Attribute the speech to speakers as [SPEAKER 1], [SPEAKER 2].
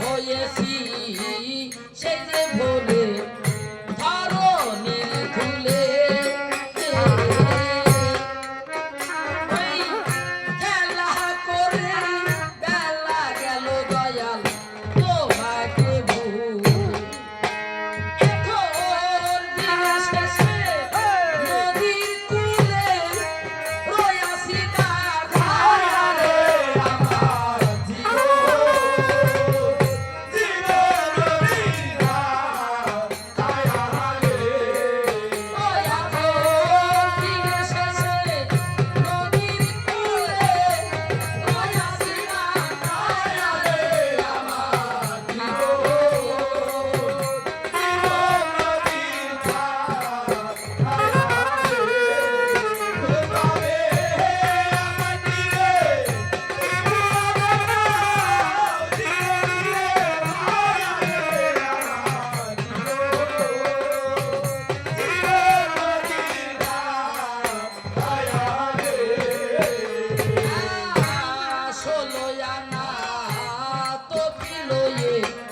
[SPEAKER 1] হয়েছি সেই যে ভুলে ষোলো না তো কিলোয়ে ষোলো